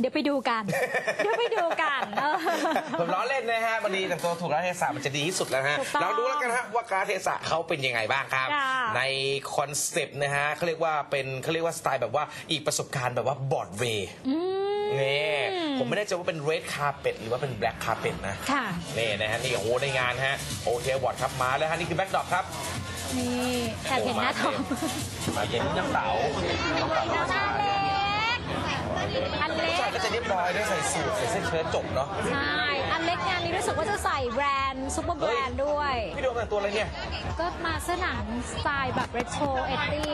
เดี๋ยวไปดูกัน เดี๋ยวไปดูกันเออ ผมล้อเล่นนะฮะวันนี้แต่งตัวถูกแล้วเทศะมันจะดีที่สุดแล้วนะฮะถูกต้องเราดูแล้วกันฮะว่าการเทศะเขาเป็นยังไงบ้างครับ ค่ะ ในคอนเซปต์นะฮะเขาเรียกว่าเป็นเขาเรียกว่าสไตล์แบบว่าอีกประสบการณ์แบบว่าบอร์ดเวย์อืม นี่ผมไม่แน่ใจว่าเป็นเรดคาร์เป t หรือว่าเป็นแบล็กคาร์เป t นะค่ะ นี่นะฮะนี่โอ้โหในงานฮะโอเคบอร์ดครับมาแล้วฮะนี่คือแบ็กดรอปครับ นี่แต่เห็นหน้าทอง มาเห็นน้ำเต๋าน้ำเต๋าน้ำตาเล็ก อันเล็ผู้ชายกก็จะเรียบร้อยด้วยใส่สูทใส่เสื้อเชิ้ตจบเนาะ ใช่ อันเล็กงานนี้รู้สึกว่าจะใส่แบรนด์ซุปเปอร์แบรนด์ด้วย พี่โดมแต่งตัวอะไรเนี่ย ก็มาเสื้อหนังสไตล์แบบเรโทรเอตี้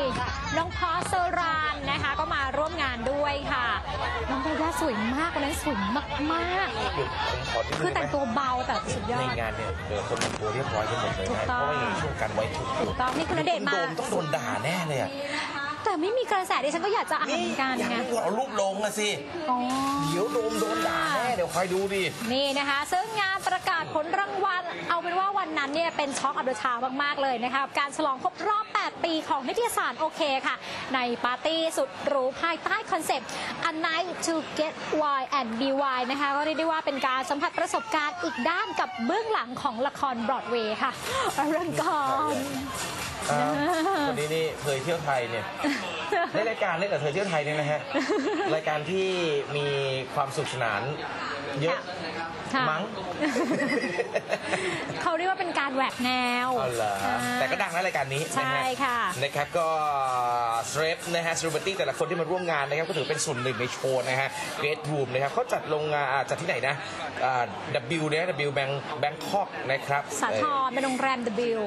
น้องพอสเซอรานนะคะ ก็มาร่วมงานด้วยค่ะ น้องยาย่าสวยมากวันนั้นสวยมากเดี๋ยวผมขอที่ๆคือแต่งตัวเบาแต่สุดยอในด งานเนี่ยเออคนแต่งตัวเรียบร้อยกันหมดเลยถูกนะต้เพอง ราะว่าอย่างช่วงการไว้ทุกข์ถูกต้องนี่คุณณเดชน์มา โดมต้องโดนด่าแน่เลยอะ แต่ไม่มีกระแสดิฉันก็อยากจะอ่านนี่เหมือนกันอยากไง ให้เอารูปลงอะสิ อ๋อ เดี๋ยวโดมโดนด่าแน่เดี๋ยวคอยดูดิ นี่นะคะ ซึ่งงานประกาศผลรางวัล เอาเป็นว่าวันนั้นเนี่ยเป็นช็อกอับเดชามาก ๆ เลยนะคะกับการฉลองครบรอบ 8 ปีของนิตยสารโอเคค่ะ ในปาร์ตี้สุดหรูภายใต้คอนเซปต์ A Night to Get Wine and Be Wine นะคะ ก็เรียกได้ว่าเป็นการสัมผัสประสบการณ์อีกด้านกับเบื้องหลังของละครบรอดเวย์ค่ะอลังการอ้าว คนนี้นี่เคยเที่ยวไทยเนี่ยได้รายการเล่นกับเธอเที่ยวไทยเนี่ยนะฮะรายการที่มีความสุขสนานเยอะ ค่ะมั้ง เขาเรียกว่าเป็นการแหวกแนวอ๋อเหรออ่า แต่ก็ดังนะรายการนี้ใช่นฮค่ะ นะครับก็สเตรปนะฮะเซเลบริตี้แต่ละคนที่มาร่วมงานนะครับก็ถือเป็นส่วนหนึ่งในโชว์นะฮะเกรดรูมนะครับเขาจัดลงงานอ่าจัดที่ไหนนะอ่า W เนี่ย W แบงแบงคอกนะครับสาทรเป็นโรงแรม W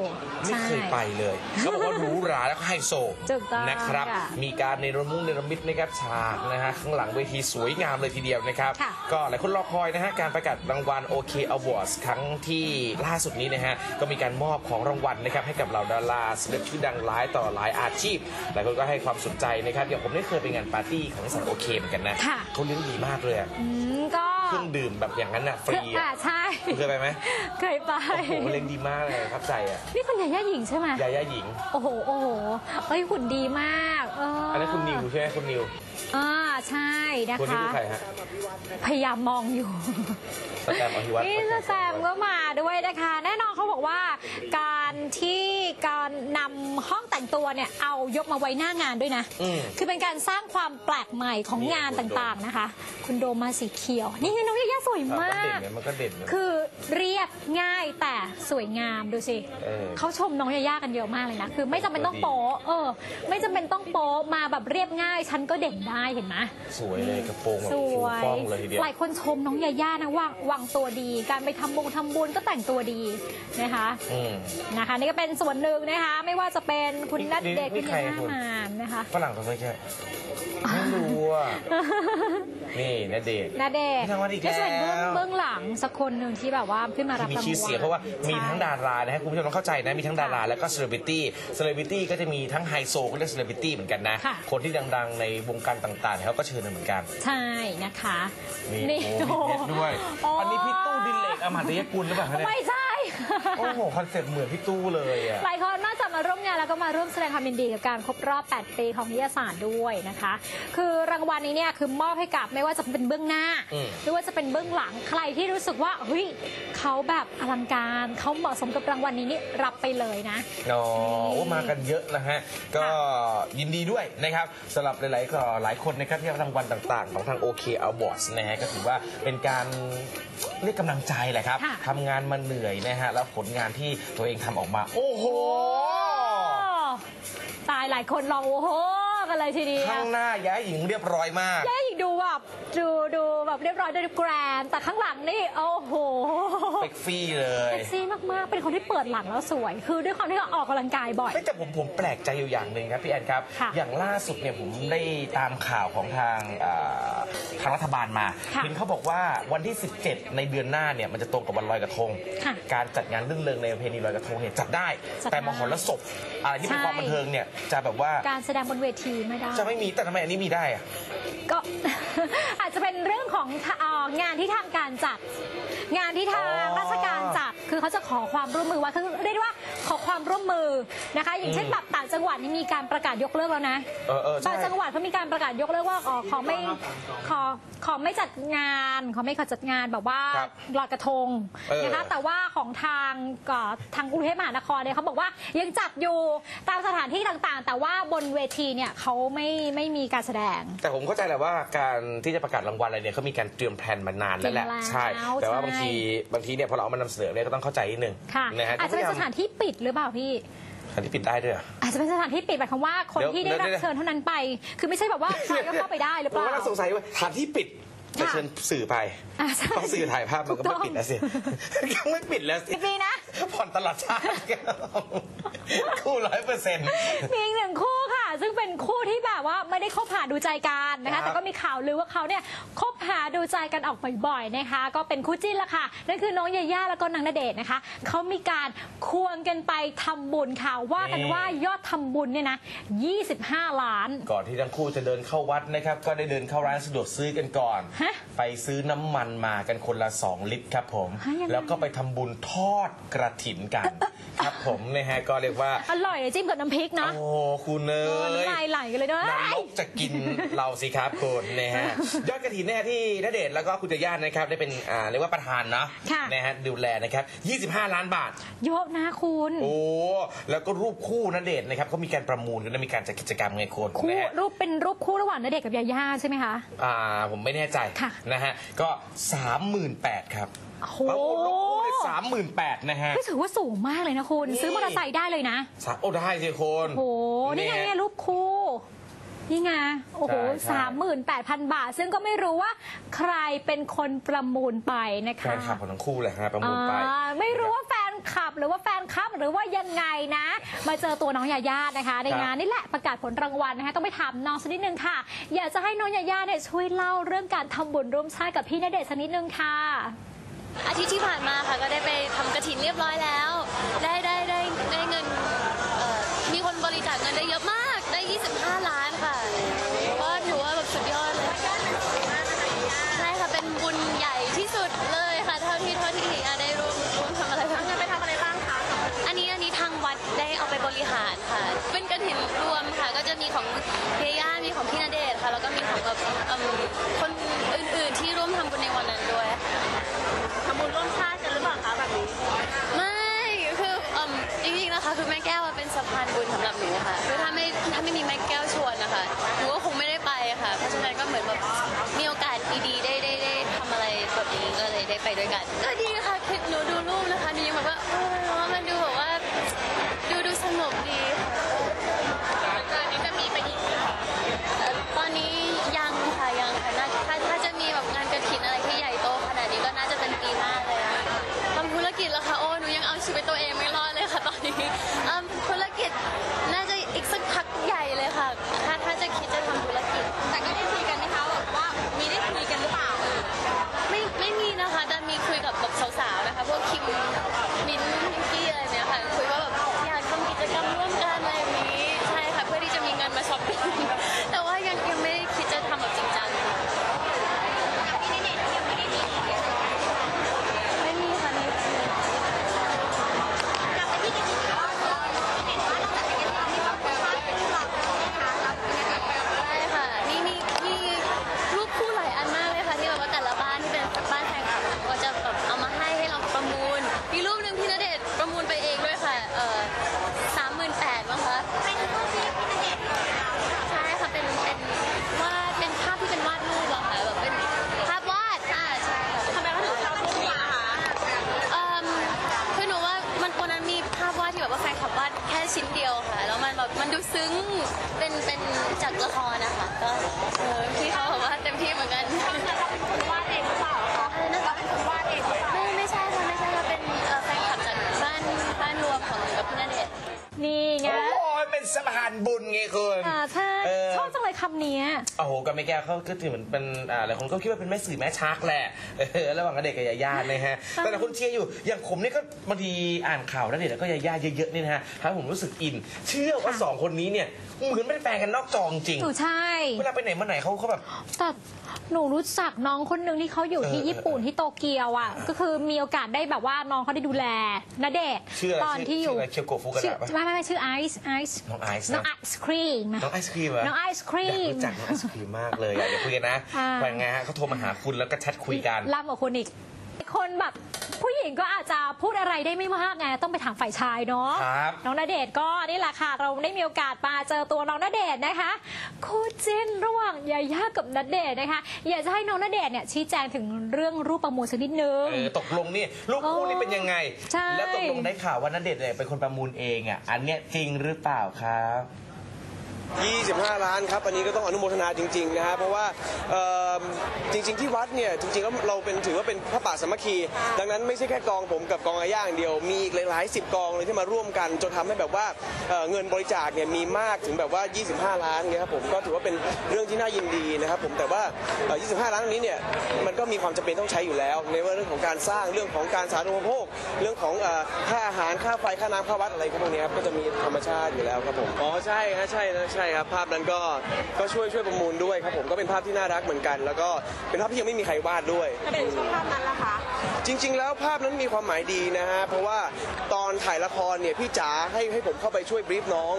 ไม่เคยไปเลยเขาบอกว่าหรูหราแล้วก็ไฮโซถูกต้องนะครับ ค่ะมีการในระมุงในระมิดนะครับฉากนะฮะข้างหลังเวทีสวยงามเลยทีเดียวนะครับ ค่ะ ก็หลายคนรอคอยนะฮะการประกาศรางวัล OK Awards ครั้งที่ล่าสุดนี้นะฮะ ก็มีการมอบของรางวัลนะครับให้กับเหล่าดาราศิลปินชื่อดังหลายต่อหลายอาชีพ หลายคนก็ให้ความสนใจนะครับ อย่างผมได้เคยไปงานปาร์ตี้ของสารโอเคเหมือนกันนะค่ะ เขาเลี้ยงดีมากเลยอะ อืมก็ เครื่องดื่มแบบอย่างนั้นอะฟรีคืออ่าอะใช่เคยไปไหมเคยไปโอ้โหเลี้ยงดีมากเลยครับใจอะนี่คุณยาย่าหญิงใช่ไหมยาย่าหญิง โอ้โหโอ้โหเอ้ยหุ่นดีมากเอออัอันนั้นคุณนิวใช่ไหมคุณนิวอ่าใช่นะคนนี้คะคือใครฮะพยายามมองอยู่สแตมป์อภิวัตรนี่สแตมป์ก็มาด้วยนะคะ แน่นอนเขาบอกว่าการที่การ นำห้องแต่งตัวเนี่ยเอายกมาไว้หน้างานด้วยนะ อืม คือเป็นการสร้างความแปลกใหม่ของนี่งานคุณโดมต่างๆนะคะ คุณโดมมาสีเขียว นี่น้องยาย่าสวยมันมาก็เด่นก นะมันก็เด่นนะ คือเรียบง่ายแต่สวยงามดูสิเออเขาชมน้องยาย่ากันเยอะมากเลยนะ คือไม่จำเป็นต้องโป๊ะเออ ไม่จำเป็นต้องโป๊ะมาแบบเรียบง่าย ฉันก็เด่นได้เห็นไหมสวยเลยกระโปรงแบบสฟูวย ฟ่องเลยทีเดียว หลายคนชมน้องยาย่านะว่าวางตัวดี การไปทำบงทำบุญก็แต่งตัวดีนะคะ อืม นะคะนี่ก็เป็นส่วนหนึ่งนะคะไม่ว่าจะเป็นคุณนี่นัดเดชน์นี่คุณใครยาย่าคุณมานนะคะ ฝรั่งเขาไม่ใช่ไม่รู้อะนี่นาเดชน์นาเดชน์รางวัลอีกแล้วจะเป็นเบื้องเบื้องหลังสักคนหนึ่งที่แบบว่าขึ้นมารับที่มีรางวัลชื่อเสียงเพราะว่ามีใช่ทั้งดารานะฮะคุณผู้ชมต้องเข้าใจนะมีทั้งดาราแล้วก็เซเลบริตี้เซเลบริตี้ก็จะมีทั้งไฮโซก็เรียกเซเลบริตี้เหมือนกันนะค่ะคนที่ดังๆในวงการต่างๆเนี่ยเขาก็เชิญมาเหมือนกัน ใช่นะคะนี่โอ้มีเพชรด้วยโอันนี้พี่ตู้ดินเหล็กอมตะยกุลหรือเปล่าคะเนี่ยไม่ใช่โอ้โหคอนเซ็ปต์เหมือนพี่ตู้เลยอะหลายคนนอกจาก มาร่วมงานแล้วก็มาร่วมแสดงความยินดีกับการครบรอบ 8 ปีของนิยสารด้วยนะคะ คือรางวัลนี้เนี่ยคือมอบให้กับไม่ว่าจะเป็นเบื้องหน้า อืม หรือว่าจะเป็นเบื้องหลังใครที่รู้สึกว่าเฮ้ยเขาแบบอลังการเขาเหมาะสมกับรางวัลนี้นี่รับไปเลยนะ อ๋อโอ้มากันเยอะนะฮะ ก็ยินดีด้วยนะครับสำหรับหลายๆก็หลายคนนะครับที่รับรางวัลต่างๆ ของทาง OK Awards นะฮะก็ถือว่าเป็นการเรียกกำลังใจแหละครับค่ะ ทำงานมาเหนื่อยนะฮะ แล้วผลงานที่ตัวเองทำออกมา โอ้โห ตายหลายคนลองโอ้โหกันเลยทีเดียวข้างหน้าย้ายหญิงเรียบร้อยมากแย่อีกดูแบบดูดูแบบเรียบร้อยดูแกรนด์แต่ข้างหลังนี่โอ้โห เซ็กซี่เลยเซ็กซี่มากๆ เป็นคนที่เปิดหลังแล้วสวย คือด้วยความที่เขาออกกำลังกายบ่อย ไม่แต่ผมผมแปลกใจอยู่อย่างหนึ่งครับพี่แอนครับค่ะอย่างล่าสุดเนี่ยผมได้ตามข่าวของทางทางรัฐบาลมาค่ะเห็นเขาบอกว่าวันที่ 17 ในเดือนหน้าเนี่ยมันจะตรงกับวันลอยกระทง การจัดงานรื่นเริงในประเพณีลอยกระทงเนี่ยจัดได้จัดได้แต่มหรสพอะไรที่เป็นใช่ความบันเทิงเนี่ยจะแบบว่าการแสดงบนเวทีไม่ได้ จะไม่มีแต่ทำไมอันนี้มีได้อะ ก็ อาจจะเป็นเรื่องของเอ่องานที่ทางการจัด งานที่ทางอ๋อราชการจัดคือเขาจะขอความร่วมมือว่าคือเรียกได้ว่าขอความร่วมมือนะคะ อย่างเช่นอืมแบบต่างจังหวัดนี่มีการประกาศยกเลิกแล้วนะเออเออใช่ บางจังหวัดเขามีการประกาศยกเลิกว่าอ๋อขอไม่ขอขอไม่จัดงานขอไม่ขอจัดงานแบบว่าครับลอยกระทงเออ นะคะ แต่ว่าของทางก็ทางกรุงเทพมหานครเนี่ยเขาบอกว่ายังจัดอยู่ตามสถานที่ต่างๆ แต่ว่าบนเวทีเนี่ยเขาไม่ไม่มีการแสดง แต่ผมเข้าใจแหละว่าการที่จะประกาศรางวัลอะไรเนี่ยเขามีการเตรียมแผนมานานแล้วแหละเตรียมแล้วใช่ แต่ว่าใช่บางทีบางทีเนี่ยพอเราเอามานำเสนอเนี่ยก็ต้องเข้าใจนิดนึงค่ะนะฮะอาจจะเป็นสถานที่ปิดหรือเปล่าพี่สถานที่ปิดได้ด้วยเหรออาจจะเป็นสถานที่ปิดหมายความว่าคนเดี๋ยวที่ได้รับเดี๋ยวเชิญเท่านั้นไป คือไม่ใช่แบบว่าใครก็เข้าไปได้หรือผเปมล่าก็สงสัยว่าสถานที่ปิดจะค่ะเชิญสื่อไปอ่าใช่เพราะสื่อถ่ายภาพมันก็ถูไม่กต้องปิดแล้วสิก็ไม่ปิดแล้วสิมีนะผ่อนตลอดชาติคู่ร้อยเปอร์เซ็นต์มีอีกหนึ่งคู่ค่ะ ซึ่งเป็นคู่ที่แบบว่าไม่ได้คบหาดูใจกันนะครัคะบแต่ก็มีข่าวลือว่าเขาเนี่ยคบหาดูใจกันออกบ่อยๆนะคะ ก็เป็นคู่จิ้นละค่ะ นั่นคือน้องยาย่าแล้วก็นางณเดชน์นะคะ เขามีการควงกันไปทำบุญค่ะ ว่ากันว่ายอดทำบุญเนี่ยนะ 25 ล้าน ก่อนที่ทั้งคู่จะเดินเข้าวัดนะครับ ก็ได้เดินเข้าร้านสะดวกซื้อกันก่อน ฮะไปซื้อน้ำมันมากันคนละ 2 ลิตรครับผม ฮะยังไง แล้วก็ไปทำบุญทอดกระถินกัน ครับผมนะฮะก็เรียกว่า อร่อยเลยจิ้มกับน้ำพริกนะ โอ้คุณเนเออยน้ำลายไหลกันเลยเด้นอรกจะกินเราสิครับคุณนะฮะยอดกระถินเนี่ยที่ณเดชน์แล้วก็คุณจะย่านนะครับได้เป็นอ่าเรียกว่าประธานเนาะค่ะ นะฮะดูแลนะครับ 25 ล้านบาท เยอะนะคุณ โอ้แล้วก็รูปคู่ณเดชน์นะครับเขามีการประมูลกันและมีการจัดกิจกรรมไงคุณคู่นะฮะ รูปเป็นรูปคู่ระหว่างณเดชน์กับยาย่าใช่ไหมคะ อ่าผมไม่แน่ใจค่ะ นะฮะก็ 38,000ครับ โอ้โหบางคนลงคู่เลย38,000นะฮะก็ถือว่าสูงมากเลยนะคุณนี่ซื้อมอเตอร์ไซค์ได้เลยนะสามโอ้ได้สิคุณโอ้โหนี่ไงเนี่ยรูปคู่นี่ไงโอ้โหใช่ใช่สามหมื่นแปดพันบาท ซึ่งก็ไม่รู้ว่าใครเป็นคนประมูลไปนะแฟคะนคลับของทั้งคู่เลยฮะประมูลไปอ่าไม่รู้ว่าแฟนคลับหรือว่าแฟนคลับหรือว่ายังไงนะ มาเจอตัวน้องยาย่านะคะ ในครับงานนี่แหละประกาศผลรางวัลนะคะต้องไปถามน้องสักนิดนึงค่ะ อยากจะให้น้องยาย่าเนี่ยช่วยเล่าเรื่องการทำบุญร่วมชาติกับพี่ณเดชน์สักนิดนึงค่ะ อาทิตย์ที่ผ่านมาค่ะก็ได้ไปทำกระถินเรียบร้อยแล้ว ได้ได้ได้ได้เงินเอ่อมีคนบริจาคเงินได้เยอะมาก ได้ 25 ล้านค่ะ ก็ถือว่าแบบสุดยอดเลยใช่ค่ะ เป็นบุญใหญ่ที่สุดเลยค่ะ เท่าที่เท่าที่อาได้ร่วมร่วมทำอะไรบ้างเงินไปทำอะไรบ้างคะอันนี้อันนี้ทางวัดได้เอาไปบริหารค่ะ เป็นกระถินรวมค่ะ ก็จะมีของเทย่ามีของพี่ณเดชน์ค่ะ แล้วก็มีของแบบเอิ่มคนอื่นๆที่ร่วมทำบุญในวันนั้นด้วยทำบุญร่วมชาติกันหรือเปล่าคะแบบนี้ไม่คือเอิ่มจริงๆนะคะคือแม่แก้วอะเป็นสะพานบุญสำหรับหนูค่ะคือถ้าไม่ถ้าไม่มีแม่แก้วชวนนะคะหนูก็คงไม่ได้ไปค่ะ เพราะฉะนั้นก็เหมือนแบบมีโอกาสดีๆได้ได้ได้ทำอะไรแบบนี้ก็เลยได้ไปด้วยกันก็ดีค่ะคือหนูดูรูปนะคะหนูยังแบบว่า ชิ้นเดียวค่ะ แล้วมันแบบมันดูซึ้งเป็นเป็นจากละครนะคะก็เออพี่เขาบอกว่าเต็มที่เหมือนกันเราเป็นคนวาดเองหรือเปล่าคะเราเป็นคนวาดเองหรือเปล่าไม่ไม่ใช่ค่ะไม่ใช่ค่ะเป็นเอ่อแฟนคลับจากบ้านบ้านรวมของหนูกับพี่ณเดชน์นี่ไง โอ้ยเป็นสะพานบุญไงคุณ คำเนี้ยโอ้โหก็ไม่แก้วเขาก็ถือเหมือนเป็นอ่าหลายคนก็คิดว่าเป็นแม่สื่อแม่ชักแหละเออระหว่างณเดชน์กับยาย่านะฮะ แต่หลายคนเชียร์อยู่ อย่างผมเนี่ยก็บางทีอ่านข่าวณเดชน์แล้วก็ยาย่าเยอะๆนี่นะฮะทำให้ผมรู้สึกอิน เชื่อว่าค่ะสองคนนี้เนี่ยเหมือนเป็นแฟนกันนอกจอจริงหนูใช่ เวลาไปไหนมาไหนเขาเขาแบบ แต่หนูรู้จักน้องคนหนึ่งที่เขาอยู่ที่เออญี่ปุ่นที่โตเกียวอะ ก็คือมีโอกาสได้แบบว่าน้องเขาได้ดูแลณเดชน์ชื่ออะไรตอนที่อยู่ชื่ออะไรเคียวโกะฟุกะชื่อดะปะไม่ไม่ไม่ชื่อไอซ์ไอซ์น้องไอซ์น้องนะไอศครีมน้องไอศครีมเหรอน้องไอศครีอยากมรู้จักน้องไอศครีมมากเลยอะเดี๋ยวคุยกันนะอ่าเป็นไงฮะเขาโทรมาหาคุณแล้วก็แชทคุยกัน ล่ำกว่าคุณอีก คนแบบ ผู้หญิงก็อาจจะพูดอะไรได้ไม่มากไงต้องไปถามฝ่ายชายเนาะครับ น้องณเดชน์ก็นี่แหละค่ะเราได้มีโอกาสมาเจอตัวน้องณเดชน์นะคะ คู่จิ้นระหว่างยาย่ากับณเดชน์นะคะ อยากจะให้น้องณเดชน์เนี่ยชี้แจงถึงเรื่องรูปประมูลสักนิดนึง เออตกลงนี่ลูกคู่นี่เป็นยังไง ใช่ แล้วตกลงได้ข่าวว่าณเดชน์เนี่ยเป็นคนประมูลเองอะอันเนี้ยจริงหรือเปล่าครับ 25 ล้านครับ อันนี้ก็ต้องอนุโมทนาจริงๆนะฮะเพราะว่าเอิ่มจริง ๆ ที่วัดเนี่ยจริงๆแล้วเราเป็นถือว่าเป็นพระป่าสามัคคี ดังนั้นไม่ใช่แค่กองผมกับกองอาย่าอย่างเดียว มีอีกหลายๆสิบกองเลยที่มาร่วมกัน จนทำให้แบบว่าเอ่อเงินบริจาคเนี่ยมีมากถึงแบบว่า 25 ล้านเนี่ยครับผมก็ถือว่าเป็นเรื่องที่น่ายินดีนะครับผมแต่ว่าเอ่อ25 ล้านตรงนี้เนี่ยมันก็มีความจำเป็นต้องใช้อยู่แล้ว ในเรื่องของการสร้างเรื่องของการสาธารณูปโภคเรื่องของเอ่อค่าอาหารค่าไฟค่าน้ำค่าวัดอะไรพวกนี้ครับก็จะมีธรรมชาติอยู่แล้วครับผมอ๋อใช่ฮะใช่นะใช่ครับภาพนั้นก็ก็ช่วยช่วยประมูลด้วยครับผมก็เป็นภาพที่น่ารักเหมือนกัน แล้วก็เป็นภาพที่ยังไม่มีใครวาดด้วยถ้าเป็นชอบภาพนั้นล่ะคะ จริง ๆ แล้วภาพนั้นมีความหมายดีนะฮะเพราะว่าตอนถ่ายละครเนี่ยพี่จ๋าให้ให้ผมเข้าไปช่วยบรีฟน้อง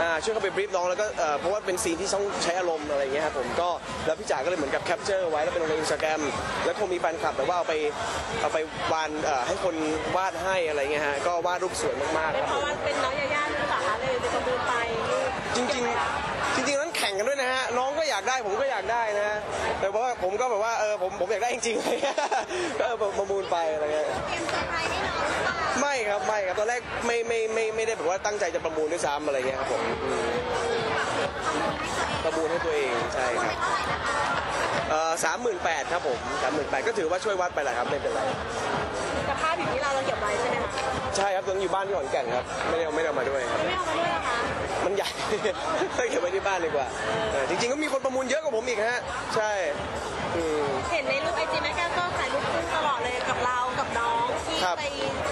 อ่าช่วยเข้าไปบรีฟน้องแล้วก็เอ่อเพราะว่าเป็นซีนที่ต้องใช้อารมณ์อะไรอย่างเงี้ยครับผมก็แล้วพี่จ๋าก็เลยเหมือนกับแคปเจอร์ไว้แล้วเป็นลงในอินสตาแกรมแล้วคงมีแฟนคลับแต่ว่าเอาไปเอาไปวานเอ่อให้คนวาดให้อะไรเงี้ยฮะก็วาดรูปสวยมากๆเป็คนรับเพราะว่าเป็นน้องยาย่าหรือเปล่าคะเลยเลยประมูลไปลูก จริง ๆ จริงๆนั้นแข่งกันด้วยนะฮะน้องก็อยากได้ผมก็อยากได้นะฮะแต่ว่าผมก็แบบว่าเออผมผมอยากได้จริงๆเลยก็เออประมูลไปอะไรเงี้ยไม่ครับไม่ครับตอนแรกไม่ไม่ไม่ไม่ได้แบบว่าตั้งใจจะประมูลด้วยซ้ำอะไรเงี้ยครับผมอืมประมูลให้ตัวเองใช่ครับเอ่อสามหมื่นแปดครับผมสามหมื่นแปดก็ถือว่าช่วยวัดไปแหละครับไม่เป็นไรแต่ ภาพอยู่ที่เราเราเก็บไว้ใช่ไหมคะใช่ครับตอนนอยู่บ้านที่ขอนแก่นครับ ไม่ได้เอาไม่ได้เอามาด้วยครับไม่เอามาด้วยเหรอคะมันใหญ่เก็บไว้ที่บ้านดีกว่าเออจริง ๆ ก็มีคนประมูลเยอะกว่าผมอีกฮะ ใช่อืม เห็นในรูปไอจีแม่แก้วก็ถ่ายรูปคู่ตลอดเลยกับเรากับน้องที่ครับ ไป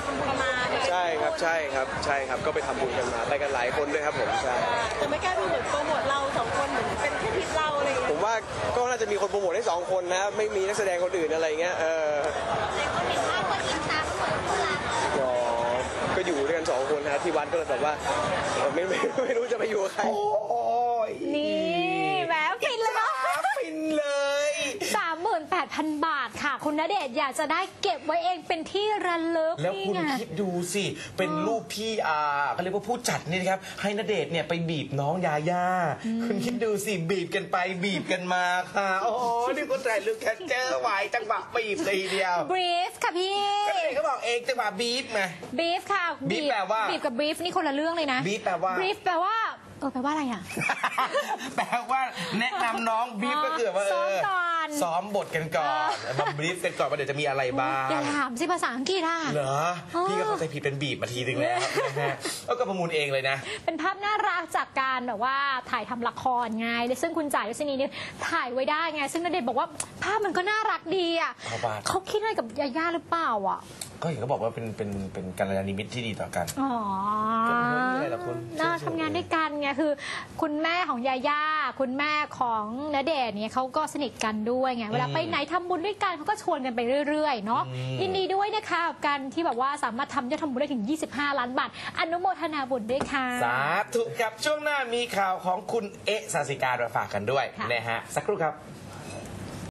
ทำบุญมาใช่ครับใช่ครับใช่ครับก็ไปทำบุญกันมาไปกันหลายคนด้วยครับผมใช่แต่แม่แก้วดูเหมือนโปรโมทเราสองคนเหมือนเป็นแค่ทริปเราอะไรอย่างผเงี้ยมว่าก็น่าจะมีคนโปรโมทให้สองคนนะไม่มีนักแสดงคนอื่นอะไรเงี้ยเอออ๋อ ก็อยู่ด้วยกันสองคนนะที่วัดก็เลยแบบว่าเออไม่ไม่ไม่รู้จะไปอยู่กับใคร โอ้ย นี่แหมฟินเลยเนาะ ฟินเลย 38,000 บาทค่ะ คุ ณณเดชน์อยากจะได้เก็บไว้เองเป็นที่ระลึกแล้วนี่คุณไง คิดดูสิ เป็นรูปที่อ่าเขาเรียกว่าผู้จัดนี่นะครับ ให้ณเดชน์เนี่ยไปบีบน้องยาย่า คุณคิดดูสิ บีบกันไปบีบกันมาค่ะ โอ้โหนี่ก็ถ่ายรูปแคปเจอร์ไว้จังหวะบีบเลยทีเดียวบรีฟค่ะพี่ ก็เลยเขาบอกเองจังหวะบีบไงบรีฟค่ะบีฟแปลว่าบีฟกับบรีฟนี่คนละเรื่องเลยนะ บีฟแปลว่าบรีฟแปลว่าเออแปลว่าอะไรอะ แปลว่าแนะนำน้องบีฟก็คือว่าเอซ้อมอ ก่อน ซ้อมบทกันก่อนมาบีฟกันก่อนว่าเดี๋ยวจะมีอะไรบ้างอย่าถามสิภาษาอังกฤษอะเหรออ๋อพี่ก็เข้าใจผิดเป็นบีบมาทีนึงแล้วนะฮะแล้วก็ประมูลเองเลยนะ เป็นภาพน่ารักจากการแบบว่าถ่ายทำละครไงซึ่งคุณจ่ายยศนีเนี่ยถ่ายไว้ได้ไง ซึ่งณเดชน์บอกว่าภาพมันก็น่ารักดีอะเอาบ้างเขาคิดอะไรกับยาย่าหรือเปล่าอะ ก็เห็นเขาบอกว่าเป็นเป็นเป็นกัลยาณมิตรที่ดีต่อกัน อ๋อก็ไม่มีอะไรหรอกคุณน่าเฉยๆทำงานด้วยกันไงคือ คุณแม่ของยาย่าคุณแม่ของณเดชน์เนี่ยเขาก็สนิทกันด้วยไงเวลาไปไหนทำบุญด้วยกันเขาก็ชวนกันไปเรื่อยๆเนาะอืม ยินดีด้วยนะคะกับการที่แบบว่าสามารถทำยอดทำบุญได้ถึง 25 ล้านบาทอนุโมทนาบุญด้วยค่ะ สาธุครับช่วงหน้ามีข่าวของคุณเอ๊ะสาสิการมาฝากกันด้วยค่ะ นะฮะสักครู่ครับ